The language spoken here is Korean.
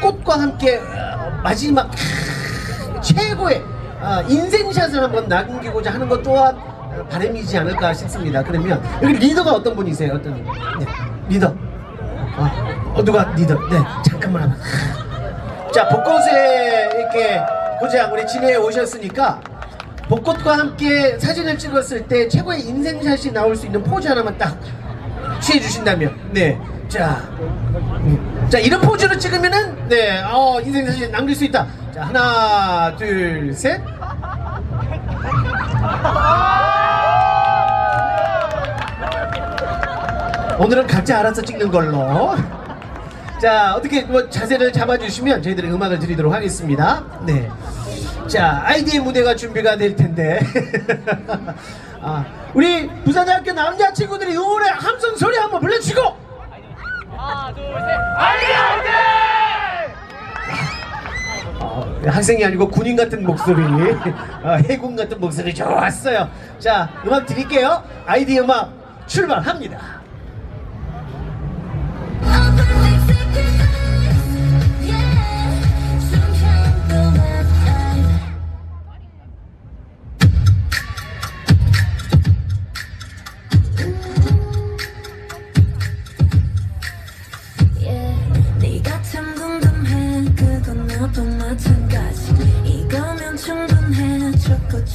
꽃과 함께 어, 마지막 최고의 어, 인생샷을 한번 남기고자 하는 것 또한 어, 바람이지 않을까 싶습니다. 그러면 여기 리더가 어떤 분이세요? 어떤 분? 네, 리더. 어, 어, 누가 리더? 네, 잠깐만. 자, 벚꽃에 이렇게 고장 우리 진해에 오셨으니까 벚꽃과 함께 사진을 찍었을 때 최고의 인생샷이 나올 수 있는 포즈 하나만 딱 취해 주신다면 네. 자. 음. 자, 이런 포즈로 찍으면은 네. 어, 인생샷이 남길 수 있다. 자, 하나, 둘, 셋. 오늘은 각자 알아서 찍는 걸로. 자, 어떻게 뭐 자세를 잡아주시면 저희들이 음악을 드리도록 하겠습니다. 네. 자, 아이디의 무대가 준비가 될 텐데. 아, 우리 부산대학교 남자 친구들이 응원의 함성 소리 한번 불러주시고! 어, 학생이 아니고 군인 같은 목소리, 어, 해군 같은 목소리 좋았어요. 자, 음악 드릴게요. 아이디 음악 출발합니다.